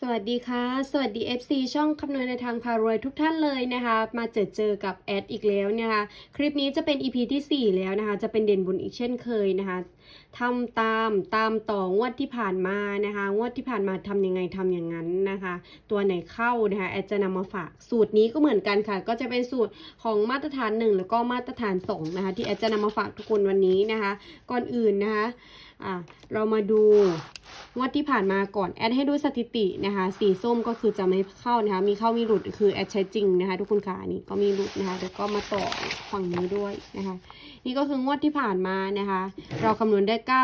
สวัสดีค่ะ สวัสดี FC ช่องคำนวณในทางพารวยทุกท่านเลยนะคะ มาเจอเจอกับแอดอีกแล้วนะคะ คลิปนี้จะเป็น EP ที่ 4 แล้วนะคะ จะเป็นเด่นบุญอีกเช่นเคยนะคะทำตามตามต่องวดที่ผ่านมานะคะ งวดที่ผ่านมาทำยังไงทำอย่างนั้นนะคะ ตัวไหนเข้านะคะแอดจะนำมาฝากสูตรนี้ก็เหมือนกันค่ะ ก็จะเป็นสูตรของมาตรฐาน 1 แล้วก็มาตรฐาน2นะคะที่แอดจะนำมาฝากทุกคนวันนี้นะคะ ก่อนอื่นนะคะ อะเรามาดูงวดที่ผ่านมาก่อนแอดให้ด้วยสถิตินะคะ สีส้มก็คือจะไม่เข้านะคะ มีเข้ามีหลุดคือแอดใช้จริงนะคะ ทุกคนค่ะนี่ก็มีหลุดนะคะแล้วก็มาต่อฝั่งนี้ด้วยนะคะ นี่ก็คืองวดที่ผ่านมานะคะ เราคำนวณได้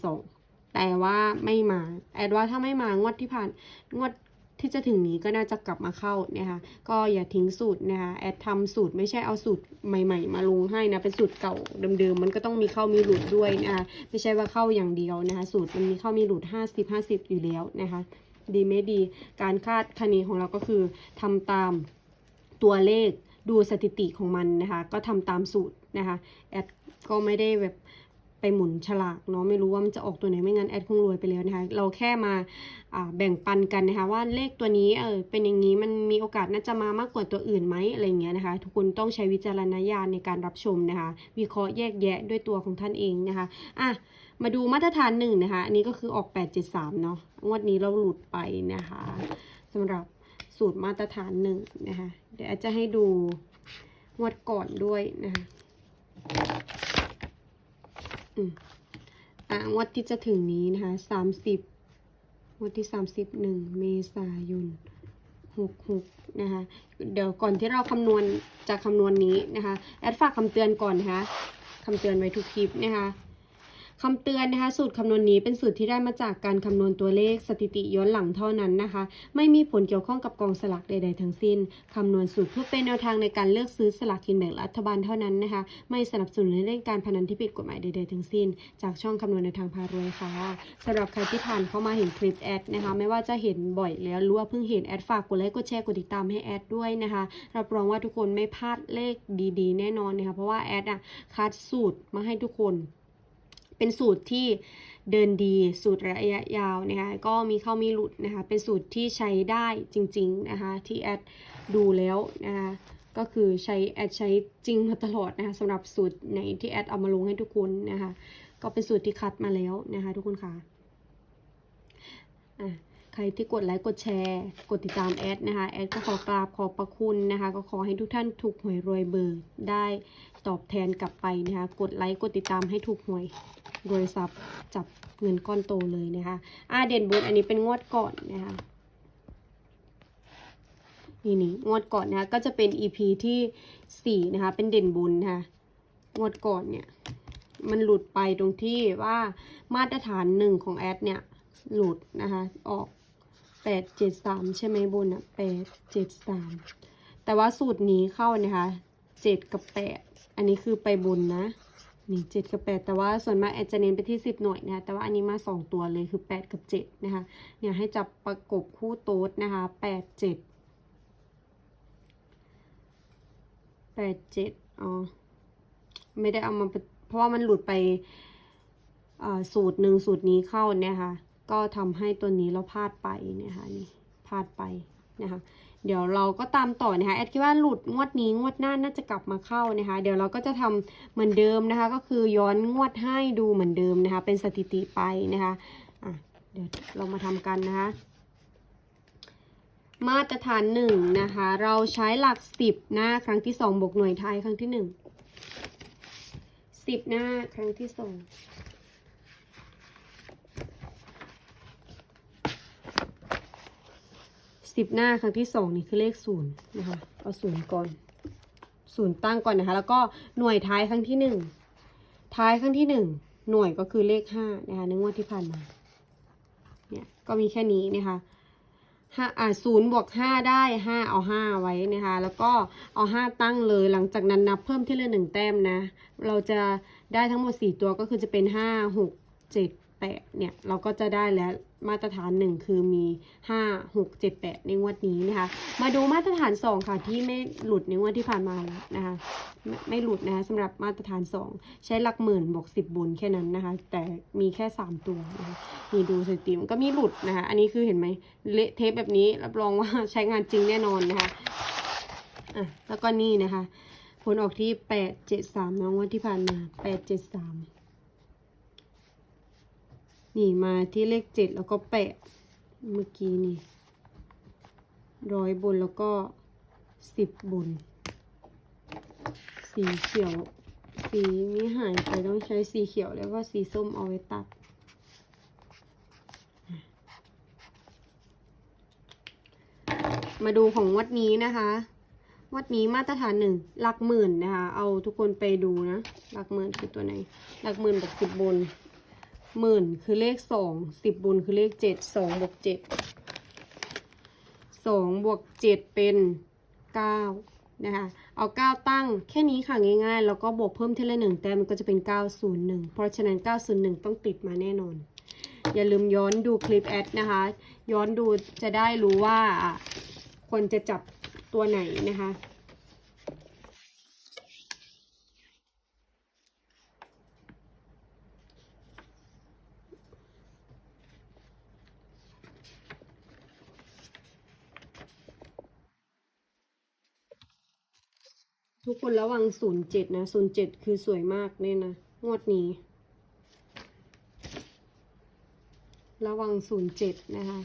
9012 แต่ว่าไม่มา แอดว่าถ้าไม่มางวดที่ผ่านงวด ที่จะถึงนี้ก็น่าจะกลับมาเข้านะคะก็อย่าทิ้งสูตรนะคะแอดทำสูตรไม่ใช่เอาสูตรใหม่ ๆ มาลงให้นะเป็นสูตรเก่าเดิมๆมันก็ต้องมีเข้ามีหลุดด้วยนะคะไม่ใช่ว่าเข้าอย่างเดียวนะคะสูตรมันมีเข้ามีหลุด 50 50 อยู่แล้วนะคะดีไม่ดี การคาดคะเนของเราก็คือทำตามตัวเลขดูสถิติของมันนะคะ ก็ทำตามสูตรนะคะแอดก็ไม่ได้แบบ หมุนฉลากเนาะไม่รู้ว่ามันจะออกตัวไหนไม่งั้นแอดคงรวยไปแล้วนะคะเราแค่มาแบ่งปันกันนะคะว่าเลขตัวนี้เออเป็นอย่างนี้มันมีโอกาสน่าจะมามากกว่าตัวอื่นไหมอะไรเงี้ยนะคะ ทุกคนต้องใช้วิจารณญาณในการรับชมนะคะ วิเคราะห์แยกแยะด้วยตัวของท่านเองนะคะอะมาดูมาตรฐานหนึ่งนะคะอันนี้ก็คือออก873เนาะงวดนี้เราหลุดไปนะคะสำหรับสูตรมาตรฐานหนึ่งนะคะเดี๋ยวอาจจะให้ดูงวดก่อนด้วยนะคะ อืมอ่างวดที่จะถึงนี้นะคะสามสิบวันที่สามสิบหนึ่งเมษายนหกหกนะคะเดี๋ยวก่อนที่เราคำนวณจากคำนวณนี้นะคะแอดฝากคำเตือนก่อนนะคะคำเตือนไว้ทุกคลิปนะคะ คำเตือนนะคะสูตรคำนวณนี้เป็นสูตรที่ได้มาจากการคำนวณตัวเลขสถิติย้อนหลังเท่านั้นนะคะ ไม่มีผลเกี่ยวข้องกับกองสลากใด ๆ ทั้งสิ้นคำนวณสูตรเพื่อเป็นแนวทางในการเลือกซื้อสลากกินแบ่งรัฐบาลเท่านั้นนะคะ ไม่สนับสนุนให้เล่นการพนันที่ผิดกฎหมายใดๆทั้งสิ้น จากช่องคำนวณในทางพารวยค่ะสำหรับใครที่ผ่านเข้ามาเห็นคลิปแอดนะคะ ไม่ว่าจะเห็นบ่อยแล้วรือว่าเพิ่งเห็นแอดฝากกดไลค์กดแชร์กดติดตามให้แอดด้วยนะคะรับรองว่าทุกคนไม่พลาดเลขดีๆ แน่นอนนะคะเพราะว่าแอดอะคัดสูตรมาให้ทุกคน เป็นสูตรที่เดินดี สูตรระยะยาวนะคะก็มีเข้ามีหลุดนะคะเป็นสูตรที่ใช้ได้จริงๆนะคะที่แอดดูแล้วนะคะก็คือใช้แอดใช้จริงมาตลอดนะคะสำหรับสูตรไหนที่แอดเอามาลงให้ทุกคนนะคะก็เป็นสูตรที่คัดมาแล้วนะคะทุกคนค่ะอะใครที่กดไลค์กดแชร์ กดติดตามแอดนะคะแอดก็ขอกราบขอบพระคุณนะคะ ก็ขอให้ทุกท่านถูกหวยรวยเบอร์ได้ ตอบแทนกลับไปนะคะ กดไลค์กดติดตามให้ถูกหวยรวยทรัพย์จับเงินก้อนโตเลยนะคะอาเด่นบุญอันนี้เป็นงวดก่อนนะคะนี่นี่งวดก่อนนะคะก็จะเป็น EP ที่สี่นะคะ เป็นเด่นบุญนะคะงวดก่อนเนี่ยมันหลุดไปตรงที่ว่ามาตรฐานหนึ่งของแอดเนี่ย หลุดนะคะออกแปดเจ็ดสามใช่ไหมบุญอะแปดเจ็ดสามแต่ว่าสูตรนี้เข้านะคะเจ็ดกับแปด อันนี้คือไปบุญนะนี่เจ็ดกับแปดแต่ว่าส่วนมากแอดจะเน้นไปที่สิบหน่วยนะคะแต่ว่าอันนี้มาสองตัวเลยคือแปดกับเจ็ดนะคะเนี่ยให้จับประกบคู่โต๊ดนะคะแปดเจ็ดแปดเจ็ดอ๋อไม่ได้เอามาเป็นเพราะว่ามันหลุดไปอ่าสูตรหนึ่งสูตรนี้เข้าเนี่ยค่ะก็ทำให้ตัวนี้เราพลาดไปเนี่ยค่ะนี่พลาดไปนะคะ เดี๋ยวเราก็ตามต่อนะคะแอดคิดว่าหลุดงวดนี้งวดหน้าน่าจะกลับมาเข้านะคะ เดี๋ยวเราก็จะทำเหมือนเดิมนะคะ ก็คือย้อนงวดให้ดูเหมือนเดิมนะคะ เป็นสถิติไปนะคะอะเดี๋ยวเรามาทำกันนะคะ มาตรฐานหนึ่งนะคะ เราใช้หลักสิบหน้าครั้งที่สองบวกหน่วยไทยครั้งที่หนึ่งสิบหน้าครั้งที่สอง สิบหน้าครั้งที่สองนี่คือเลขศูนย์นะคะเอาศูนย์ก่อนศูนย์ตั้งก่อนนะคะ แล้วก็หน่วยท้ายครั้งที่หนึ่งท้ายครั้งที่หนึ่งหน่วยก็คือเลขห้านะคะในงวดที่ผ่านมาเนี่ยก็มีแค่นี้นะคะห้าอ่าศูนย์บวกห้าได้ห้าเอาห้าไว้นะคะ แล้วก็เอาห้าตั้งเลยหลังจากนั้นนับเพิ่มที่ละหนึ่งแต้มนะ เราจะได้ทั้งหมดสี่ตัวก็คือจะเป็นห้าหกเจ็ด แปดเนี่ย เราก็จะได้แล้วมาตรฐานหนึ่งคือมีห้าหกเจ็ดแปดในงวดนี้นะคะ มาดูมาตรฐานสองค่ะที่ไม่หลุดในงวดที่ผ่านมาแล้วนะคะไม่ไม่หลุดนะคะสำหรับมาตรฐานสองใช้หลักหมื่นบวกสิบบนแค่นั้นนะคะ แต่มีแค่สามตัวนะคะมีดูสถิติมันก็มีหลุดนะคะ อันนี้คือเห็นไหมเละเทปแบบนี้รับรองว่าใช้งานจริงแน่นอนนะคะอะแล้วก็นี่นะคะ ผลออกที่แปดเจ็ดสามน้องวันที่ผ่านมาแปดเจ็ดสาม นี่มาที่เลขเจ็ดแล้วก็แปดเมื่อกี้นี่ร้อยบนแล้วก็สิบบน สีเขียว สีนี้หายไปต้องใช้สีเขียวแล้วก็สีส้มเอาไว้ตัด มาดูของวัดนี้นะคะวัดนี้มาตรฐานหนึ่งหลักหมื่นนะคะ เอาทุกคนไปดูนะ หลักหมื่นคือตัวไหน หลักหมื่นแบวกสิบบน หมื่นคือเลขสองสิบบนคือเลขเจ็ดสองบวกเจ็ดสองบวกเจ็ดเป็นเก้านะคะเอาเก้าตั้งแค่นี้ค่ะง่ายๆ แล้วก็บวกเพิ่มทีละหนึ่งแต้มมันก็จะเป็นเก้าศูนย์หนึ่งเพราะฉะนั้นเก้าศูนย์หนึ่งต้องติดมาแน่นอน อย่าลืมย้อนดูคลิปแอดนะคะ ย้อนดูจะได้รู้ว่าควรจะจับตัวไหนนะคะ ทุกคนระวังศูนย์เจ็ดนะศูนย์เจ็ดคือสวยมากเนี่ยนะ งวดนี้ ระวังศูนย์เจ็ดนะคะ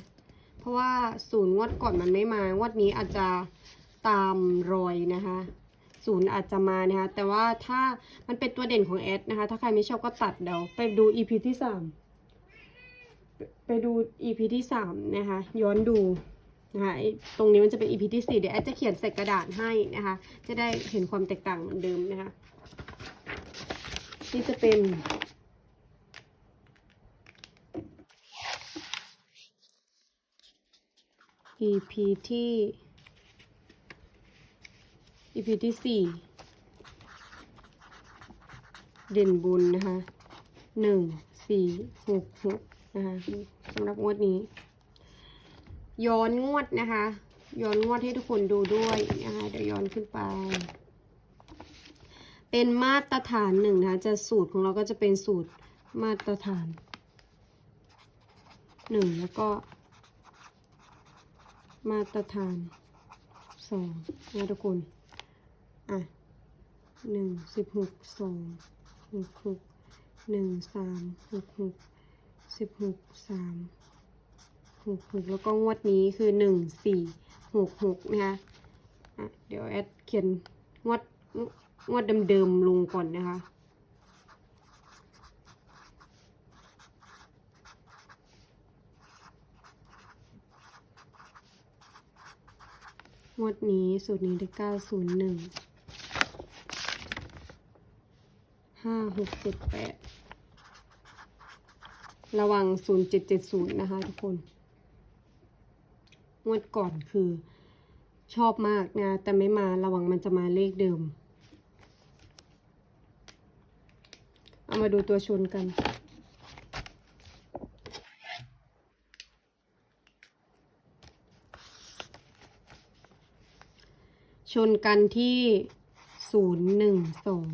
เพราะว่าศูนย์งวดก่อนมันไม่มางวดนี้อาจจะตามรอยนะคะศูนย์อาจจะมานะคะ แต่ว่าถ้ามันเป็นตัวเด่นของแอดนะคะ ถ้าใครไม่ชอบก็ตัดเดี๋ยวไปดู EP ที่สามไปดู EP ที่สามนะคะ ย้อนดู นะคะตรงนี้มันจะเป็น EP ที่สี่เดี๋ยวแอดจะเขียนใส่กระดาษให้นะคะ จะได้เห็นความแตกต่างเหมือนเดิมนะคะนี่จะเป็น EP ที่ EP ที่สี่เด่นบุญนะคะหนึ่งสี่หกหกนะคะสำหรับงวดนี้ ย้อนงวดนะคะ ย้อนงวดให้ทุกคนดูด้วยนะคะเดี๋ยวย้อนขึ้นไป เป็นมาตรฐานหนึ่งนะคะจะสูตรของเราก็จะเป็นสูตรมาตรฐานหนึ่งแล้วก็ มาตรฐานสองนะทุกคนอะหนึ่งสิบหกสองหกหกหนึ่งสามหกหกสิบหกสาม หกหกแล้วก็งวดนี้คือหนึ่งสี่หกหกนะคะะเดี๋ยวแอดเขียนงวดงวดเดิมๆลงก่อนนะคะงวดนี้สูตรนี้ได้เก้าศูนย์หนึ่งห้าหกเจ็ดแปดระวังศูนย์เจ็ดเจ็ดศูนย์นะคะทุกคน งวดก่อนคือ ชอบมากนะ แต่ไม่มาระวังมันจะมาเลขเดิม เอามาดูตัวชนกันชนกันที่ศูนย์หนึ่งสอง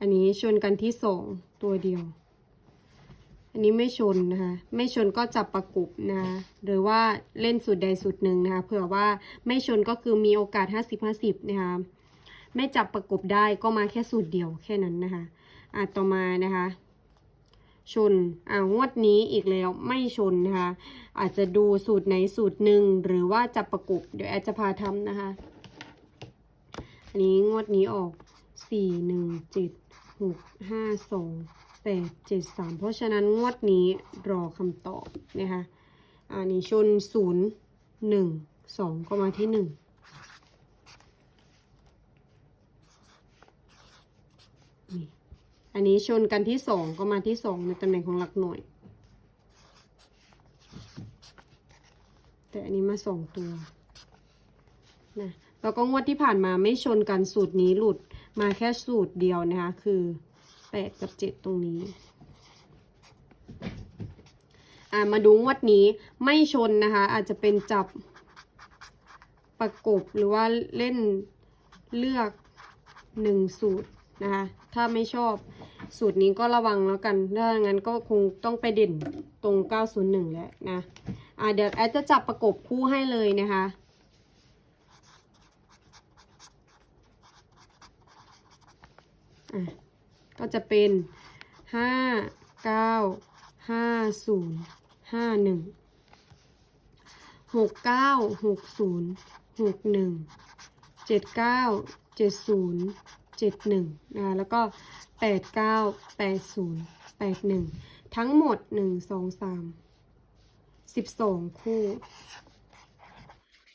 อันนี้ชนกันที่สองตัวเดียว อันนี้ไม่ชนนะคะ ไม่ชนก็จับประกบนะคะหรือว่าเล่นสูตรใดสูตรหนึ่งนะคะ เผื่อว่าไม่ชนก็คือมีโอกาส 50-50 นะคะ ไม่จับประกบได้ก็มาแค่สูตรเดียวแค่นั้นนะคะ อะต่อมานะคะ ชน อ่างวดนี้อีกแล้วไม่ชนนะคะ อาจจะดูสูตรไหนสูตรหนึ่งหรือว่าจับประกบเดี๋ยวแอดจะพาทำนะคะ อันนี้งวดนี้ออกสี่หนึ่งเจ็ดหกห้าสอง แปดเจ็ดสามเพราะฉะนั้นงวดนี้รอคำตอบนะคะอันนี้ชนศูนย์หนึ่งสองก็มาที่หนึ่งอันนี้ชนกันที่สองก็มาที่สองในตำแหน่งของหลักหน่วย แต่อันนี้มาสองตัวนะแล้วก็งวดที่ผ่านมาไม่ชนกันสูตรนี้หลุดมาแค่สูตรเดียวนะคะคือ แปดกับเจ็ดตรงนี้อ่ามาดูงวดนี้ไม่ชนนะคะ อาจจะเป็นจับประกบหรือว่าเล่นเลือกหนึ่งสูตรนะคะ ถ้าไม่ชอบสูตรนี้ก็ระวังแล้วกันถ้าอย่างนั้นก็คงต้องไปเด่นตรง 901 แล้วนะอ่าเดี๋ยวแอดจะจับประกบคู่ให้เลยนะคะอะ ก็จะเป็นห้าเก้าห้าศูนย์ห้าหนึ่งหกเก้าหกศูนย์หกหนึ่งเจ็ดเก้าเจ็ดศูนย์เจ็ดหนึ่งนะแล้วก็แปดเก้าแปดศูนย์แปดหนึ่งทั้งหมดหนึ่งสองสามสิบสองคู่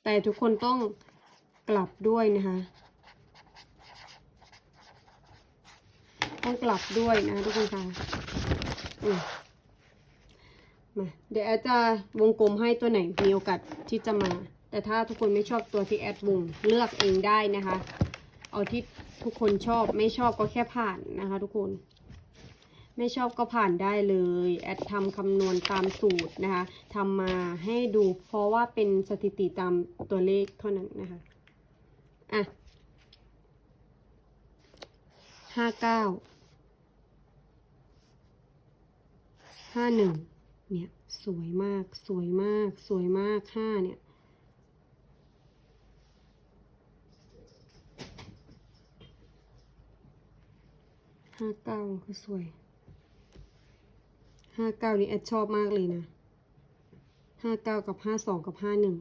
แต่ทุกคนต้องกลับด้วยนะคะ ต้องกลับด้วยนะทุกคนค่ะมมาเดี๋ยวแอดจะวงกลมให้ตัวไหนมีโอกาสที่จะมา แต่ถ้าทุกคนไม่ชอบตัวที่แอดวงเลือกเองได้นะคะ เอาที่ทุกคนชอบไม่ชอบก็แค่ผ่านนะคะ ทุกคน ไม่ชอบก็ผ่านได้เลยแอดทำคำนวณตามสูตรนะคะทำมาให้ดูเพราะว่าเป็นสถิติตามตัวเลขเท่านั้นนะคะอะห้าเก้า ห้าหนึ่งเนี่ยสวยมากสวยมากสวยมากห้าเนี่ยห้าเก้าก็สวยห้าเก้านี่แอดชอบมากเลยนะห้าเก้ากับห้าสองกับห้าหนึ่ง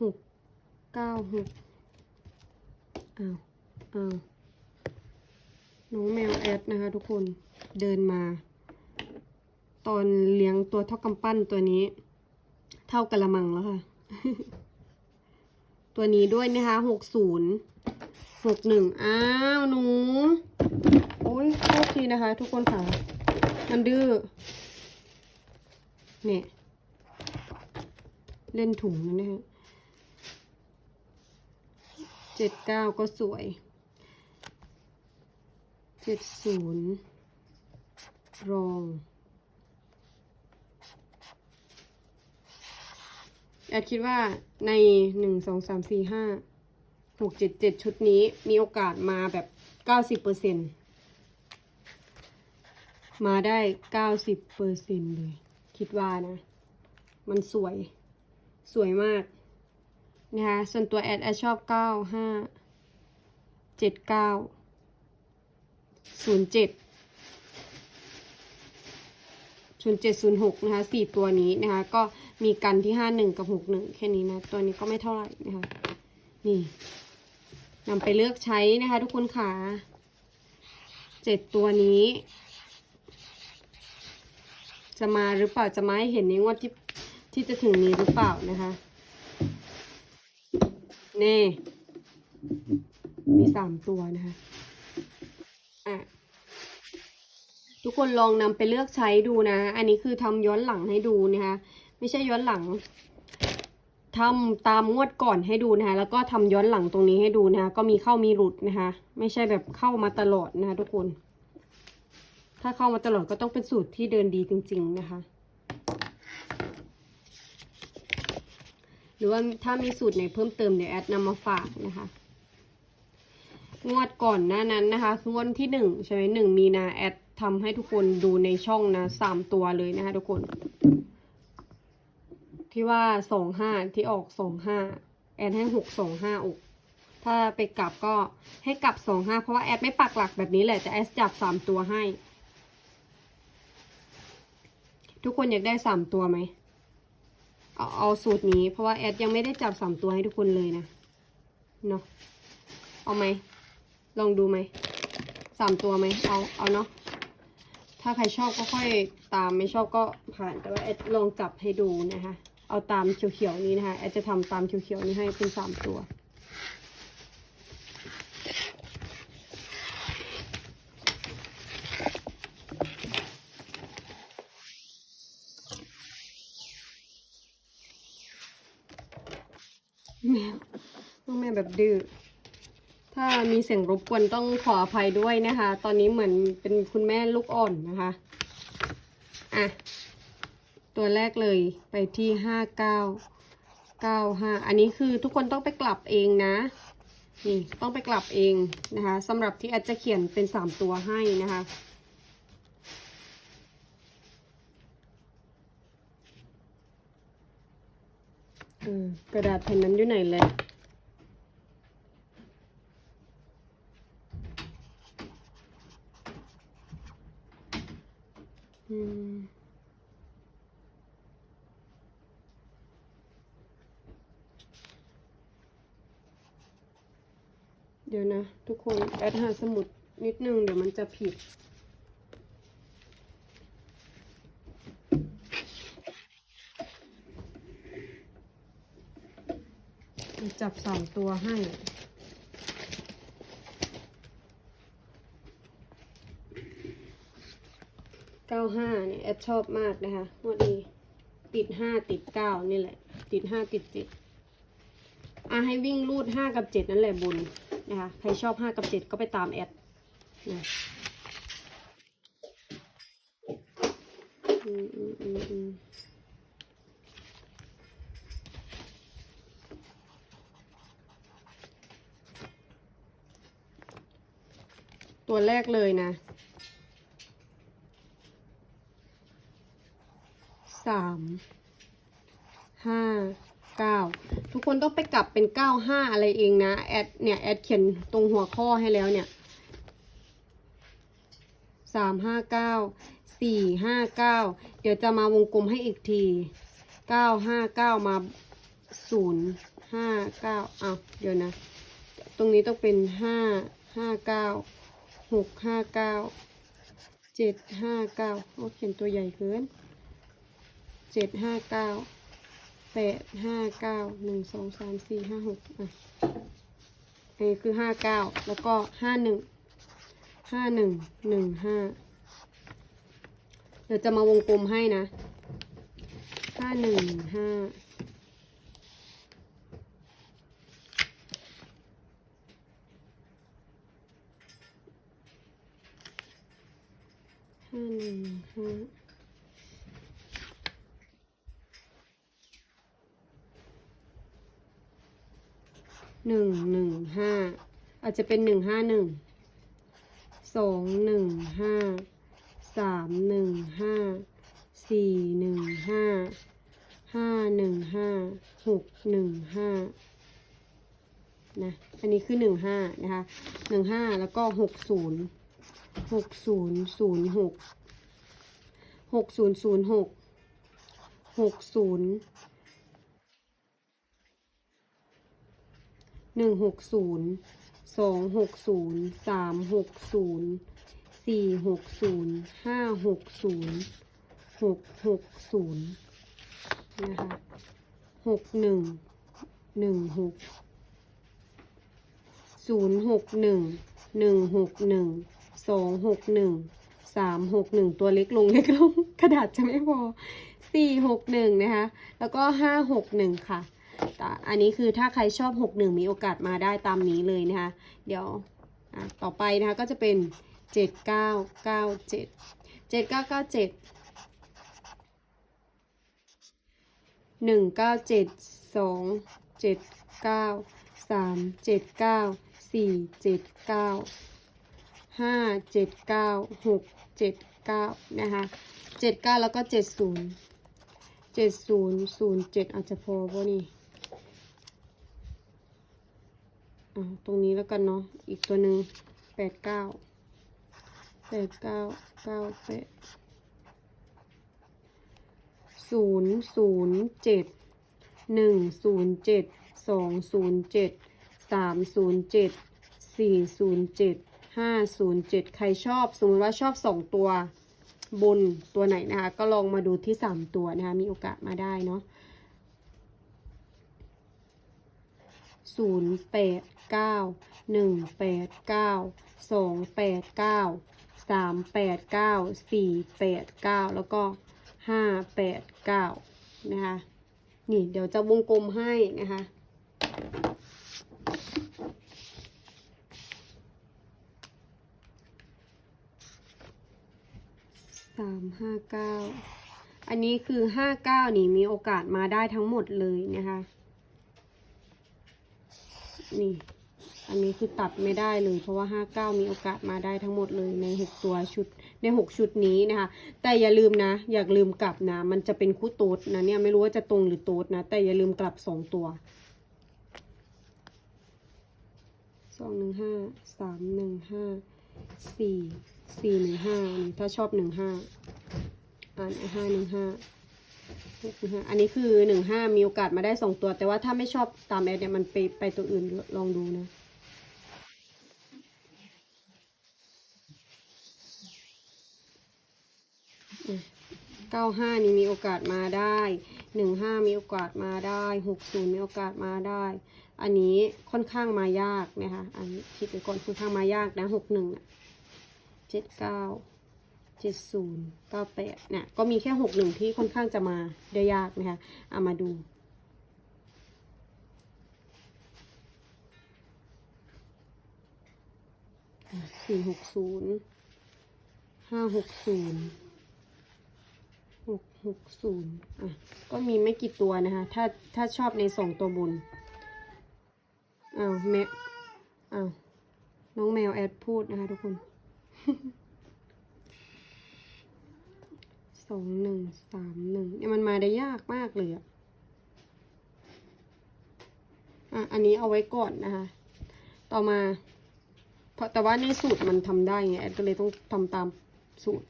หกเก้าหกอ้าวอ้าว น้องแมวแอดนะคะทุกคนเดินมา ตอนเลี้ยงตัวเท่ากำปั้นตัวนี้ เท่ากระมังแล้วค่ะ ตัวนี้ด้วยนะคะหกศูนย์หกหนึ่งอ้าวหนู โอ้ยโทษทีนะคะ ทุกคนค่ะ มันดื้อเนี่ยเล่นถุงนะเนี่ยเจ็ดเก้าก็สวย เจ็ดศูนย์รอง แอดคิดว่าในหนึ่งสองสามสี่ห้าหกเจ็ดเจ็ดชุดนี้มีโอกาสมาแบบเก้าสิบเปอร์เซ็นมาได้เก้าสิบเปอร์เซ็นเลย คิดว่านะ มันสวย สวยมากนะคะส่วนตัวแอดแอดชอบเก้าห้าเจ็ดเก้า ศูนย์เจ็ดศูนย์เจ็ดศูนย์หกนะคะสี่ตัวนี้นะคะ ก็มีกันที่ห้าหนึ่งกับหกหนึ่งแค่นี้นะ ตัวนี้ก็ไม่เท่าไหร่นะคะ นี่นำไปเลือกใช้นะคะ ทุกคนค่ะเจ็ดตัวนี้ จะมาหรือเปล่าจะมาให้เห็นในงวดที่ที่จะถึงนี้หรือเปล่านะคะนี่มีสามตัวนะคะ อะทุกคนลองนำไปเลือกใช้ดูนะ อันนี้คือทำย้อนหลังให้ดูนะคะไม่ใช่ย้อนหลังทำตามงวดก่อนให้ดูนะคะ แล้วก็ทำย้อนหลังตรงนี้ให้ดูนะคะ ก็มีเข้ามีหลุดนะคะ ไม่ใช่แบบเข้ามาตลอดนะคะทุกคน ถ้าเข้ามาตลอดก็ต้องเป็นสูตรที่เดินดีจริง ๆนะคะ หรือว่าถ้ามีสูตรไหนเพิ่มเติมเดี๋ยวแอดนำมาฝากนะคะ งวดก่อนหน้านั้นนะคะคืองวดที่หนึ่งใช่ไหมหนึ่งมีนาแอดทำให้ทุกคนดูในช่องนะสามตัวเลยนะคะทุกคน ที่ว่าสองห้าที่ออกสองห้าแอดให้หกสองห้าอกถ้าไปกลับก็ให้กลับสองห้าเพราะว่าแอดไม่ปักหลักแบบนี้แหละแต่แอดจับสามตัวให้ ทุกคนอยากได้สามตัวไหมเอาเอาสูตรนี้เพราะว่าแอดยังไม่ได้จับสามตัวให้ทุกคนเลยนะเนาะเอาไหม ลองดูไหมสามตัวไหมเอาเอาเนาะถ้าใครชอบก็ค่อยตามไม่ชอบก็ผ่านแต่ว่าแอดลองจับให้ดูนะคะเอาตามเขียวๆนี้นะคะแอดจะทำตามเขียวๆนี้ให้เป็นสามตัว แมวน้องแมวแบบดื้อ ถ้ามีเสียงรบกวนต้องขออภัยด้วยนะคะ ตอนนี้เหมือนเป็นคุณแม่ลูกอ่อนนะคะ อะ ตัวแรกเลยไปที่ห้าเก้าเก้าห้าอันนี้คือทุกคนต้องไปกลับเองนะ นี่ต้องไปกลับเองนะคะสำหรับที่แอดจะเขียนเป็นสามตัวให้นะคะกระดาษแผ่นนั้นอยู่ไหนเลย เดี๋ยวนะ ทุกคน แอดหาสมุดนิดนึง เดี๋ยวมันจะผิด จับสามตัวให้ เก้าห้าเนี่ยแอดชอบมากนะคะงวดนี้ติดห้าติดเก้านี่แหละ ติดห้าติดเจ็ดอะให้วิ่งรูดห้ากับเจ็ดนั่นแหละบุญนะคะใครชอบห้ากับเจ็ดก็ไปตามแอดนะอืมอืมอืมอืมตัวแรกเลยนะ สามห้าเก้าทุกคนต้องไปกลับเป็นเก้าห้าอะไรเองนะ แอดเนี่ย แอดเขียนตรงหัวข้อให้แล้วเนี่ยสามห้าเก้าสี่ห้าเก้าเดี๋ยวจะมาวงกลมให้อีกทีเก้าห้าเก้ามาศูนย์ห้าเก้าอ้าวเดี๋ยวนะ ตรงนี้ต้องเป็นห้าห้าเก้าหกห้าเก้าเจ็ดห้าเก้าโอ้เขียนตัวใหญ่เกิน เจ็ดห้าเก้าแปดห้าเก้าหนึ่งสองสามสี่ห้าหกอะอันนี้คือห้าเก้าแล้วก็ห้าหนึ่งห้าหนึ่งหนึ่งห้าเดี๋ยวจะมาวงกลมให้นะห้าหนึ่งห้าห้าหนึ่งห้า หนึ่งหนึ่งห้าอาจจะเป็นหนึ่งห้าหนึ่งสองหนึ่งห้าสามหนึ่งห้าสี่หนึ่งห้าห้าหนึ่งห้าหกหนึ่งห้านะอันนี้คือหนึ่งห้านะคะหนึ่งห้าแล้วก็หกศูนย์หกศูนย์ศูนย์หกหกศูนย์ศูนย์หกหกศูนย์ หนึ่งหกศูนย์สองหกศูนย์สามหกศูนย์สี่หกศูนย์ห้าหกศูนย์หกหกศูนย์นะคะหกหนึ่งหนึ่งหกศูนย์หกหนึ่งหนึ่งหกหนึ่งสองหกหนึ่งสามหกหนึ่งตัวเล็กลงเล็กลงกระดาษจะไม่พอสี่หกหนึ่งนะคะ แล้วก็ห้าหกหนึ่งค่ะ อันนี้คือถ้าใครชอบ 61 มีโอกาสมาได้ตามนี้เลยนะคะ เดี๋ยวต่อไปนะคะก็จะเป็น 7997 7997 197 2 79 3 79 4 79 5 79 6 79นะคะ79 แล้วก็ 70 7007 อาจจะพอป่ะนี่ อ่า ตรงนี้แล้วกันเนาะ อีกตัวหนึ่งแปดเก้าแปดเก้าเก้าแปดศูนย์ศูนย์เจ็ดหนึ่งศูนย์เจ็ดสองศูนย์เจ็ดสามศูนย์เจ็ดสี่ศูนย์เจ็ดห้าศูนย์เจ็ดใครชอบ สมมติว่าชอบสองตัวบนตัวไหนนะคะ ก็ลองมาดูที่สามตัวนะคะ มีโอกาสมาได้เนาะ ศูนย์แปดเก้าหนึ่งแปดเก้าสองแปดเก้าสามแปดเก้าสี่แปดเก้าแล้วก็ห้าแปดเก้านะคะนี่เดี๋ยวจะวงกลมให้นะคะสามห้าเก้าอันนี้คือห้าเก้านี่มีโอกาสมาได้ทั้งหมดเลยนะคะ นี่ อันนี้คือตัดไม่ได้เลย เพราะว่า 59 มีโอกาสมาได้ทั้งหมดเลยใน 6 ตัวชุดใน 6 ชุดนี้นะคะ แต่อย่าลืมนะ อย่าลืมกลับนะ มันจะเป็นคู่โตูดนะเนี่ยไม่รู้ว่าจะตรงหรือโตูดนะ แต่อย่าลืมกลับ 2 ตัว 2 1 5 3 1 5 4 4 1 5 ถ้าชอบ 1 5อ่าน5 1 5 อันนี้คือหนึ่งห้ามีโอกาสมาได้สองตัว แต่ว่าถ้าไม่ชอบตามแอดเนี่ยมันไปไปตัวอื่นลองดูนะเก้าห้านี่มีโอกาสมาได้หนึ่งห้ามีโอกาสมาได้หกศูนย์มีโอกาสมาได้ อันนี้ค่อนข้างมายากนะคะ อันนี้คิดไปก่อนค่อนข้างมายากนะหกหนึ่งเจ็ดเก้า เจ็ดศูนย์เก้าแปดเนี่ยก็มีแค่หกหนึ่งที่ค่อนข้างจะมาได้ยากนะคะเอามาดูสี่หกศูนย์ห้าหกศูนย์หกหกศูนย์อะ ก็มีไม่กี่ตัวนะคะ ถ้าถ้าชอบในสองตัวบนอ้าวแมวอ้าวน้องแมวแอดพูดนะคะทุกคน ส องหนึ่งสามหนึ่งเนี่ยมันมาได้ยากมากเลยอะอะอันนี้เอาไว้ก่อนนะคะ ต่อมาเพราะแต่ว่าในสูตรมันทำได้ไงแอดก็เลยต้องทำตามสูตร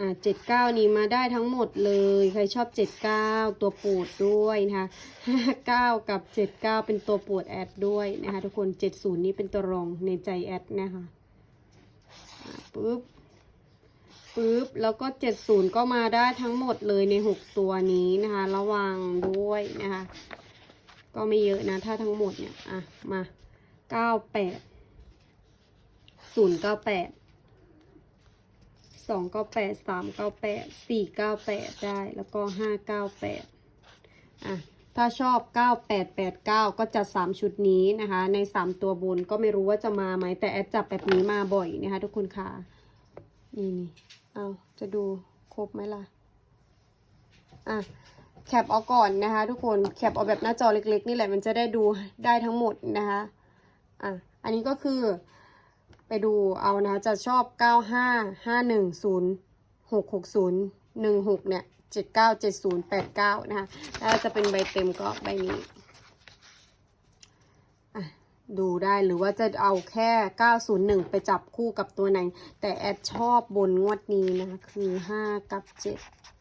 อ่าเจ็ดเก้านี้มาได้ทั้งหมดเลย ใครชอบเจ็ดเก้าตัวโปรดด้วยนะคะห้าเก้ากับเจ็ดเก้าเป็นตัวโปรดแอดด้วยนะคะทุกคนเจ็ดศูนย์นี้เป็นตัวรองในใจแอดนะคะปึ๊บ ปึ๊บ แล้วก็เจ็ดศูนย์ก็มาได้ทั้งหมดเลยในหกตัวนี้นะคะ ระวังด้วยนะคะ ก็ไม่เยอะนะ ถ้าทั้งหมดเนี่ย อะ มาเก้าแปดศูนย์เก้าแปดสองเก้าแปดสามเก้าแปดสี่เก้าแปดได้ แล้วก็ห้าเก้าแปดอะถ้าชอบเก้าแปดแปดเก้าก็จัดสามชุดนี้นะคะ ในสามตัวบนก็ไม่รู้ว่าจะมาไหม แต่แอดจับแบบนี้มาบ่อยนะคะทุกคนค่ะ นี่นี่ เอาจะดูครบไหมล่ะ อะ แคปเอาก่อนนะคะ ทุกคน แคปเอาแบบหน้าจอเล็ก ๆ นี่แหละ มันจะได้ดูได้ทั้งหมดนะคะ อะ อันนี้ก็คือ ไปดูเอานะคะจะชอบ 9 5 5 1 0 6 6 0 1 6 เนี่ย 7 9 7 0 8 9 นะคะ ถ้าจะเป็นใบเต็มก็ใบนี้ ดูได้หรือว่าจะเอาแค่ 901 ไปจับคู่กับตัวไหน แต่แอดชอบบนงวดนี้นะคะคือ 5 กับ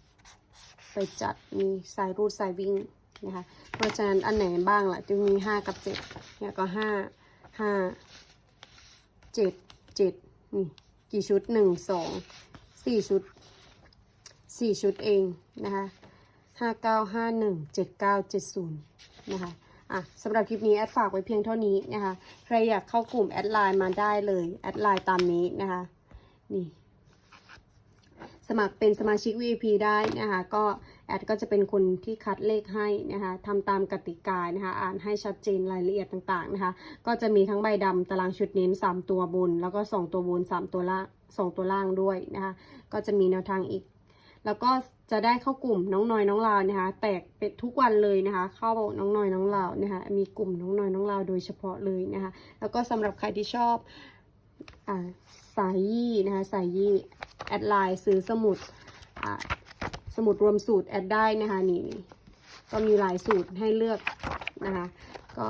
7 ไปจัดมีสายรูดสายวิ่งนะคะเพราะฉะนั้นอันไหนบ้างล่ะจะมีห้ากับเจ็ดเนี่ยก็ห้าห้าเจ็ดเจ็ดนี่ กี่ชุดหนึ่งสองสี่ชุดสี่ชุดเองนะคะห้าเก้าห้าหนึ่งเจ็ดเก้าเจ็ดศูนย์นะคะ อะสำหรับคลิปนี้แอดฝากไว้เพียงเท่านี้นะคะ ใครอยากเข้ากลุ่มแอดไลน์มาได้เลย แอดไลน์ตามนี้นะคะ นี่ สมัครเป็นสมาชิก VIP ได้นะคะ ก็แอดก็จะเป็นคนที่คัดเลขให้นะคะทำตามกติกานะคะ อ่านให้ชัดเจนรายละเอียดต่างๆนะคะ ก็จะมีทั้งใบดำตารางชุดเน้น 3 ตัวบน แล้วก็ 2 ตัวบน 3 ตัวล่าง2ตัวล่างด้วยนะคะ ก็จะมีแนวทางอีก แล้วก็ จะได้เข้ากลุ่มน้องน้อยน้องลาวนะคะแตกเป็นทุกวันเลยนะคะ เข้าน้องน้อยน้องลาวนะคะมีกลุ่มน้องน้อยน้องลาวโดยเฉพาะเลยนะคะแล้วก็สำหรับใครที่ชอบอ่าสายยี่นะคะสายยี่แอดไลน์ซื้อสมุดอ่าสมุดรวมสูตรแอดได้นะคะนี่ก็มีหลายสูตรให้เลือกนะคะก็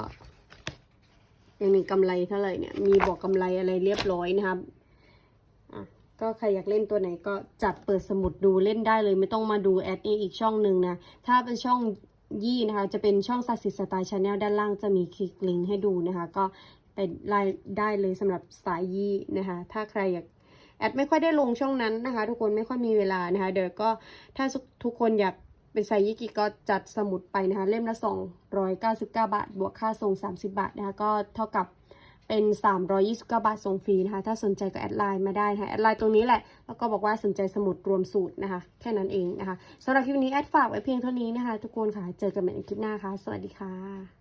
อย่างหนึ่งกำไรเท่าไหร่เนี่ยมีบอกกำไรอะไรเรียบร้อยนะครับ ก็ใครอยากเล่นตัวไหนก็จัดเปิดสมุดดูเล่นได้เลย ไม่ต้องมาดูแอดอีกช่องหนึ่งนะ ถ้าเป็นช่องยี่นะคะ จะเป็นช่องสัสิสไตล์ชาแนลด้านล่างจะมีคลิกลิงก์ให้ดูนะคะ ก็ไปไล่ได้เลยสำหรับสายยี่นะคะ ถ้าใครอยากแอดไม่ค่อยได้ลงช่องนั้นนะคะ ทุกคนไม่ค่อยมีเวลานะคะ เดี๋ยวก็ถ้าทุกคนอยากเป็นสายยี่กิก็จัดสมุดไปนะคะ เล่มละ 299 บาท บวกค่าส่ง 30 บาทนะคะ ก็เท่ากับ เป็น 329 บาทส่งฟรีนะคะ ถ้าสนใจก็แอดไลน์มาได้นะคะแอดไลน์ตรงนี้แหละ แล้วก็บอกว่าสนใจสมุดรวมสูตรนะคะ แค่นั้นเองนะคะสำหรับคลิปนี้แอดฝากไว้เพียงเท่านี้นะคะ ทุกคนค่ะ เจอกันใหม่ในคลิปหน้าค่ะ สวัสดีค่ะ